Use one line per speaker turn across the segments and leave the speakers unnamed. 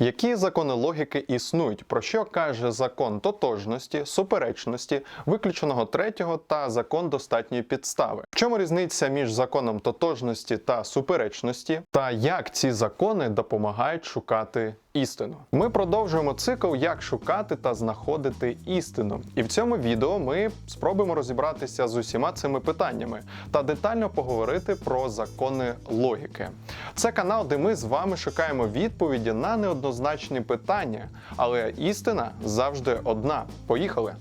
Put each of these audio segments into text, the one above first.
Які закони логіки існують? Про що каже закон тотожності, суперечності, виключеного третього та закон достатньої підстави? В чому різниця між законом тотожності та суперечності? Та як ці закони допомагають шукати істину? Ми продовжуємо цикл, як шукати та знаходити істину. І в цьому відео ми спробуємо розібратися з усіма цими питаннями та детально поговорити про закони логіки. Це канал, де ми з вами шукаємо відповіді на неоднозначні питання, але істина завжди одна. Поїхали!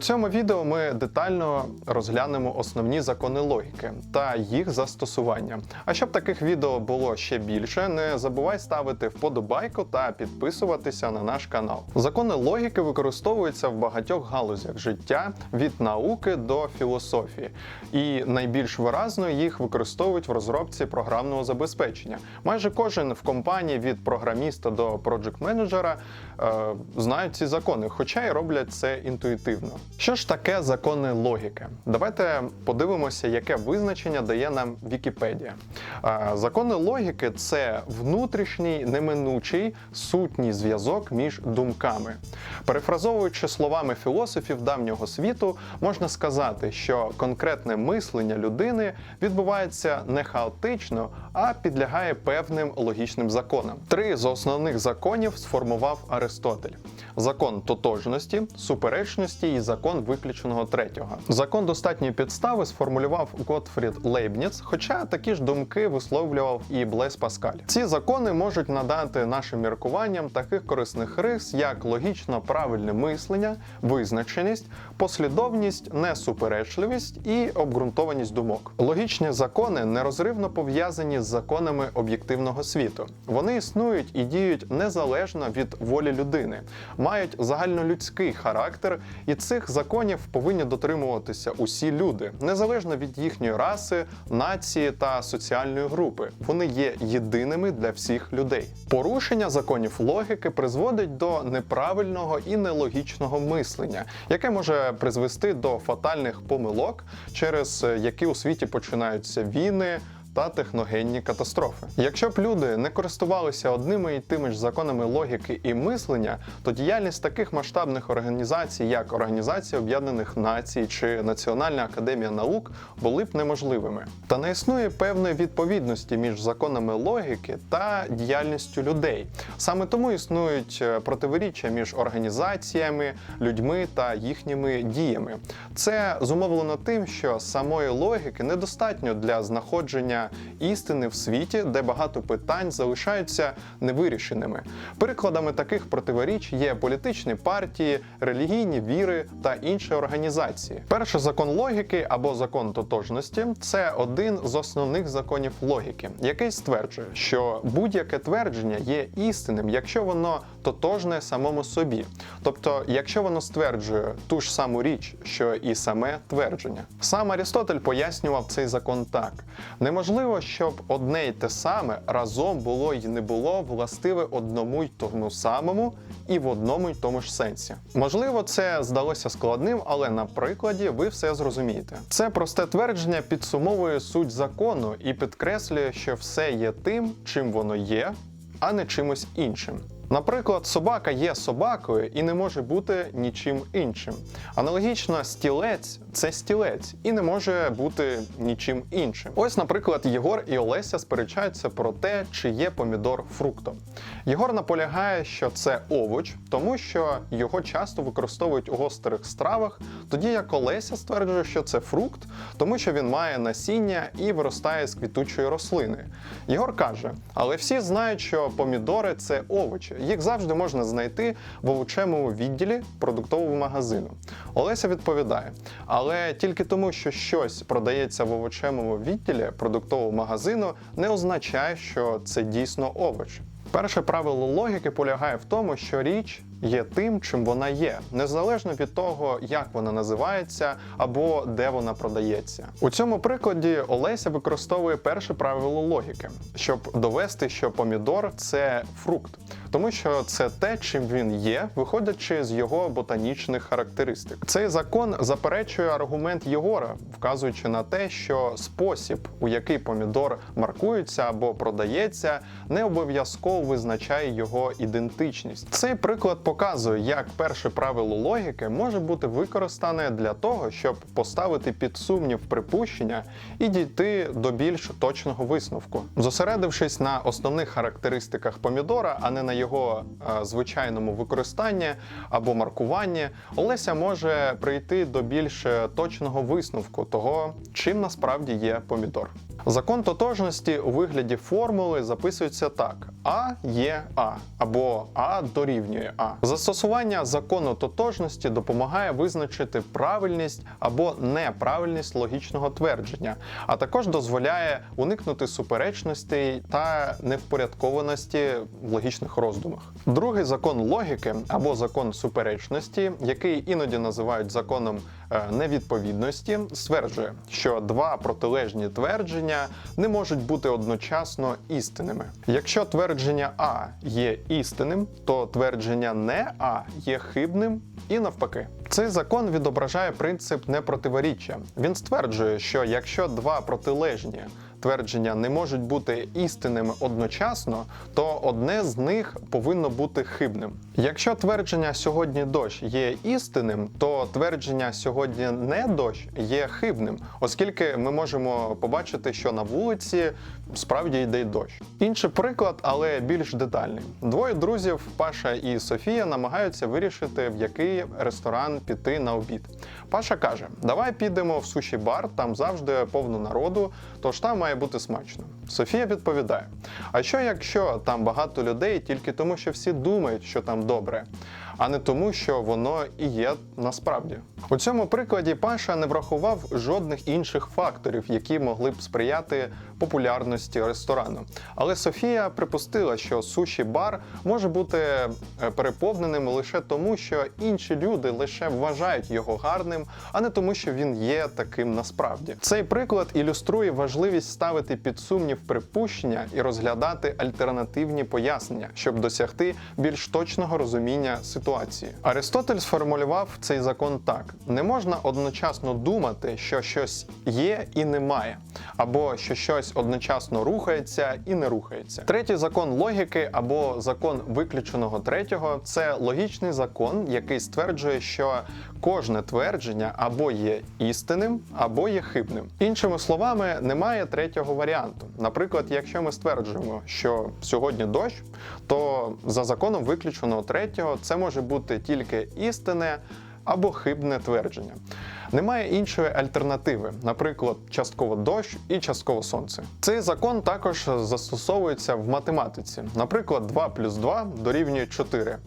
Цьому відео ми детально розглянемо основні закони логіки та їх застосування. А щоб таких відео було ще більше, не забувай ставити вподобайку та підписуватися на наш канал. Закони логіки використовуються в багатьох галузях життя від науки до філософії, і найбільш виразно їх використовують в розробці програмного забезпечення. Майже кожен в компанії від програміста до проджект-менеджера е, знають ці закони, хоча й роблять це інтуїтивно. Що ж таке закони логіки? Давайте подивимося, яке визначення дає нам Вікіпедія. Е, Закони логіки це внутрішній неминучий сутній зв'язок між думками. Перефразовуючи словами філософів давнього світу, можна сказати, що конкретне мислення людини відбувається не хаотично, а підлягає певним логічним законам. Три з основних законів сформував Аристотель: закон тотожності, суперечності і закон виключеного третього. Закон достатньої підстави сформулював Готфрід Лейбніц, хоча такі ж думки висловлював і Блес Паскаль. Ці закони можуть надати нашим міркуванням таких корисних рис, як логічно правильне мислення, визначеність, послідовність, несуперечливість і обґрунтованість думок. Логічні закони нерозривно пов'язані з законами об'єктивного світу. Вони існують і діють незалежно від волі людини, мають загальнолюдський характер, і цих законів повинні дотримуватися усі люди, незалежно від їхньої раси, нації та соціальної групи. Вони є єдиними для всіх людей. Порушення законів логіки призводить до неправильного і нелогічного мислення, яке може призвести до фатальних помилок, через які у світі починаються війни. Та техногенні катастрофи. Якщо б люди не користувалися одними і тими ж законами логіки і мислення, то діяльність таких масштабних організацій, як Організація Об'єднаних Націй чи Національна академія наук, були б неможливими. Та не існує певної відповідності між законами логіки та діяльністю людей. Саме тому існують е, противоріччя між організаціями, людьми та їхніми діями. Це зумовлено тим, що самої логіки недостатньо для знаходження істини в світі, де багато питань залишаються невирішеними. Прикладами таких противоріч є політичні партії, релігійні віри та інші організації. Перший закон логіки або закон тотожності це один з основних законів логіки, який стверджує, що будь-яке твердження є істинним, якщо воно тотожне самому собі. Тобто, якщо воно стверджує ту ж саму річ, що і саме твердження. Сам Арістотель пояснював цей закон так: неможливо, щоб одне й те саме разом було й не було властиве одному й тому самому і в одному й тому ж сенсі. Можливо, це здалося складним, але на прикладі ви все зрозумієте. Це просте твердження підсумовує суть закону і підкреслює, що все є тим, чим воно є, а не чимось іншим. Наприклад, собака є собакою і не може бути нічим іншим. Аналогічно, стілець це стілець і не може бути нічим іншим. Ось, наприклад, Єгор і Олеся сперечаються про те, чи є помідор фруктом. Єгор наполягає, що це овоч, тому що його часто використовують у гострих стравах, тоді як Олеся стверджує, що це фрукт, тому що він має насіння і виростає з квітучої рослини. Єгор каже: але всі знають, що помідори це овочі. Їх завжди можна знайти в овочевому відділі продуктового магазину. Олеся відповідає: але тільки тому, що щось продається в овочевому відділі продуктового магазину, не означає, що це дійсно овоч. Перше правило логіки полягає в тому, що річ є тим, чим вона є, незалежно від того, як вона називається або де вона продається. У цьому прикладі Олеся використовує перше правило логіки, щоб довести, що помідор це фрукт, тому що це те, чим він є, виходячи з його ботанічних характеристик. Цей закон заперечує аргумент Єгора, вказуючи на те, що спосіб, у який помідор маркується або продається, не обов'язково визначає його ідентичність. Цей приклад показує, як перше правило логіки може бути використане для того, щоб поставити під сумнів припущення і дійти до більш точного висновку, зосередившись на основних характеристиках помідора, а не на його е, звичайному використанні або маркуванні, Олеся може прийти до більш е, точного висновку того, чим насправді є помідор. Закон тотожності у вигляді формули записується так: А є А або А дорівнює А. Застосування закону тотожності допомагає визначити правильність або неправильність логічного твердження, а також дозволяє уникнути суперечностей та невпорядкованості в логічних роздумах. Другий закон логіки або закон суперечності, який іноді називають законом е, невідповідності, стверджує, що два протилежні твердження не можуть бути одночасно істинними. Якщо твердження А є істинним, то твердження не А є хибним і навпаки. Цей закон відображає принцип непротиворіччя. Він стверджує, що якщо два протилежні твердження не можуть бути істинними одночасно, то одне з них повинно бути хибним. Якщо твердження сьогодні дощ є істинним, то твердження сьогодні не дощ є хибним, оскільки ми можемо побачити, що на вулиці справді йде дощ. Інший приклад, але більш детальний. Двоє друзів, Паша і Софія, намагаються вирішити, в який ресторан піти на обід. Паша каже: Давай підемо в суші бар, там завжди повно народу, тож там має бути смачно. Софія відповідає: А що якщо там багато людей тільки тому, що всі думають, що там добре, а не тому, що воно і є насправді? У цьому прикладі Паша не врахував жодних інших факторів, які могли б сприяти популярності ресторану. Але Софія припустила, що суші бар може бути е, переповненим лише тому, що інші люди лише вважають його гарним, а не тому, що він є таким насправді. Цей приклад ілюструє важливість ставити під сумнів припущення і розглядати альтернативні пояснення, щоб досягти більш точного розуміння ситуації. Аристотель сформулював цей закон так: не можна одночасно думати, що щось є і немає, або що щось одночасно рухається і не рухається. Третій закон логіки або закон виключеного третього це логічний закон, який стверджує, що кожне твердження або є істинним, або є хибним. Іншими словами, немає третього варіанту. Наприклад, якщо ми стверджуємо, що сьогодні дощ, то за законом виключеного третього це може бути тільки істине або хибне твердження. Немає іншої альтернативи, наприклад, частково дощ і частково сонце. Цей закон також застосовується в математиці. Наприклад, 2 плюс 2 дорівнює 4.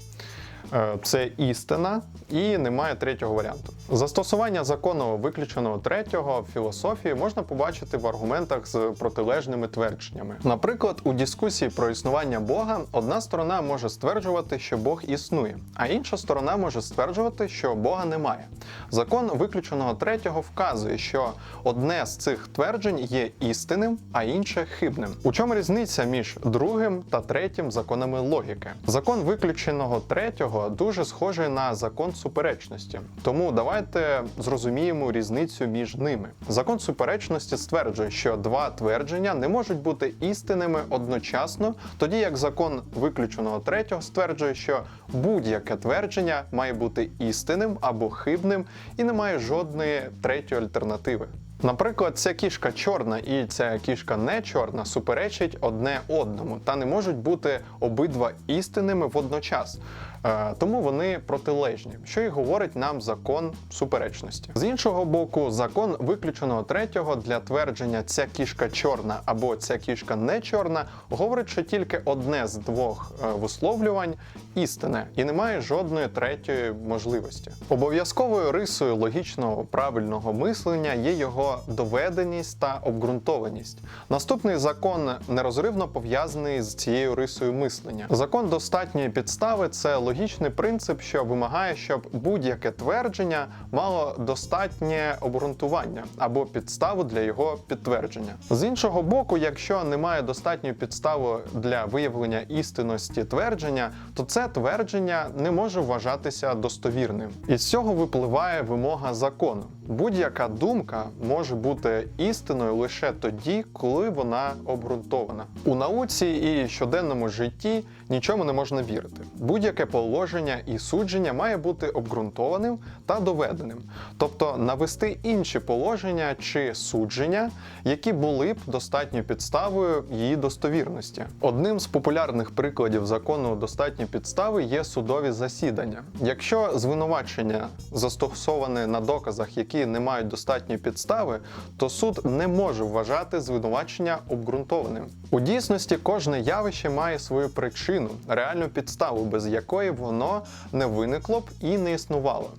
Е, Це істина і немає третього варіанту. Застосування закону виключеного третього філософії можна побачити в аргументах з протилежними твердженнями. Наприклад, у дискусії про існування Бога одна сторона може стверджувати, що Бог існує, а інша сторона може стверджувати, що Бога немає. Закон виключеного третього вказує, що одне з цих тверджень є істинним, а інше хибним. У чому різниця між другим та третім законами логіки? Закон виключеного третього дуже схожий на закон суперечності. Тому давайте зрозуміємо різницю між ними. Закон суперечності стверджує, що два твердження не можуть бути істинними одночасно, тоді як закон виключеного третього стверджує, що будь-яке твердження має бути істинним або хибним і не має жодної третьої альтернативи. Наприклад, ця кішка чорна і ця кішка не чорна суперечать одне одному та не можуть бути обидва істинними водночас. Е, Тому вони протилежні, що і говорить нам закон суперечності. З іншого боку, закон виключеного третього для твердження ця кішка чорна або ця кішка не чорна говорить, що тільки одне з двох е, висловлювань істине і немає жодної третьої можливості. Обов'язковою рисою логічного правильного мислення є його доведеність та обґрунтованість. Наступний закон нерозривно пов'язаний з цією рисою мислення. Закон достатньої підстави це логічний принцип, що вимагає, щоб будь-яке твердження мало достатнє обґрунтування або підставу для його підтвердження. З іншого боку, якщо немає достатньої підстави для виявлення істинності твердження, то це твердження не може вважатися достовірним. і з цього випливає вимога закону. Будь-яка думка може бути істиною лише тоді, коли вона обґрунтована. У науці і щоденному житті нічому не можна вірити. Будь-яке положення і судження має бути обґрунтованим та доведеним, тобто навести інші положення чи судження, які були б достатньою підставою її достовірності. Одним з популярних прикладів закону достатньої підстави є судові засідання. Якщо звинувачення застосоване на доказах, які не мають достатньої підстави, то суд не може вважати звинувачення обґрунтованим. У дійсності кожне явище має свою причину, реальну підставу, без якої воно не виникло б і не існувало.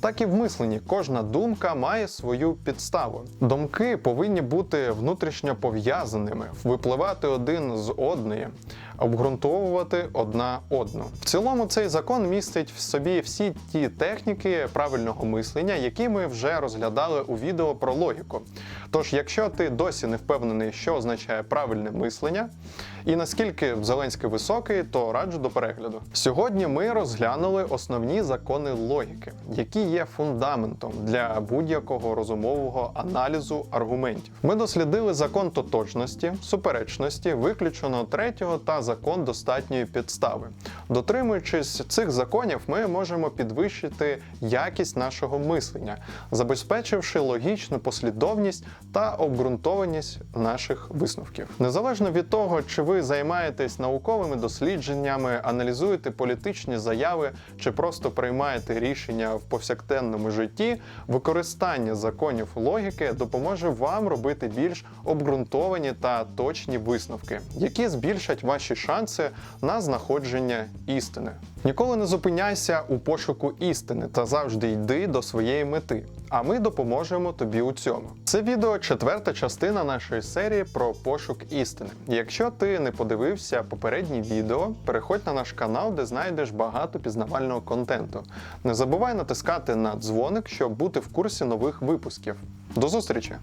Так і в мисленні кожна думка має свою підставу. Думки повинні бути внутрішньо пов'язаними, випливати один з одної, обґрунтовувати одна одну. В цілому цей закон містить в собі всі ті техніки правильного мислення, які ми вже розглядали у відео про логіку. Тож, якщо ти досі не впевнений, що означає правильне мислення, і наскільки Зеленський високий, то раджу до перегляду. Сьогодні ми розглянули основні закони логіки, які є фундаментом для будь-якого розумового аналізу аргументів. Ми дослідили закон тотожності, суперечності, виключеного третього та закон достатньої підстави. Дотримуючись цих законів, ми можемо підвищити якість нашого мислення, забезпечивши логічну послідовність та обґрунтованість наших висновків. Незалежно від того, чи ви займаєтесь науковими дослідженнями, аналізуєте політичні заяви чи просто приймаєте рішення в повсякденному житті, використання законів логіки допоможе вам робити більш обґрунтовані та точні висновки, які збільшать ваші шанси на знаходження істини. Ніколи не зупиняйся у пошуку істини та завжди йди до своєї мети. А ми допоможемо тобі у цьому. Це відео четверта частина нашої серії про пошук істини. Якщо ти не подивився попередні відео, переходь на наш канал, де знайдеш багато пізнавального контенту. Не забувай натискати на дзвоник, щоб бути в курсі нових випусків. До зустрічі!